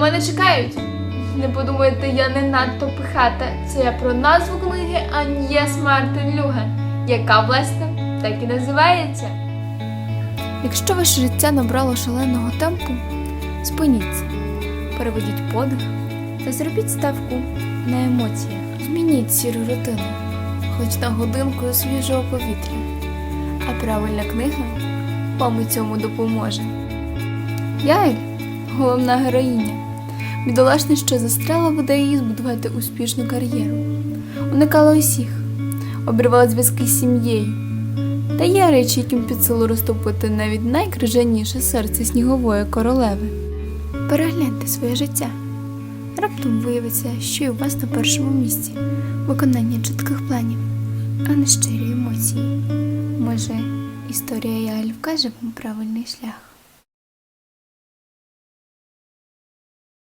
мене чекають. Не подумайте, я не надто пихата. Це я про назву книги Аньєс Мартин Люген, яка, власне, так і називається. Якщо ваше життя набрало шаленого темпу, спиніться, переведіть подих та зробіть ставку на емоціях. Змініть сіру рутину, хоч на годинку свіжого повітря. А правильна книга вам у цьому допоможе. Я головна героїня. Бідолашна, що застряла в ідеї збудувати успішну кар'єру. Уникала усіх, обривала зв'язки з сім'єю. Та є речі, яким під силу розтопити навіть найкрижаніше серце снігової королеви. Перегляньте своє життя. Раптом виявиться, що і у вас на першому місці виконання чітких планів, а не щирі емоції. Може, історія Яль вкаже вам правильний шлях.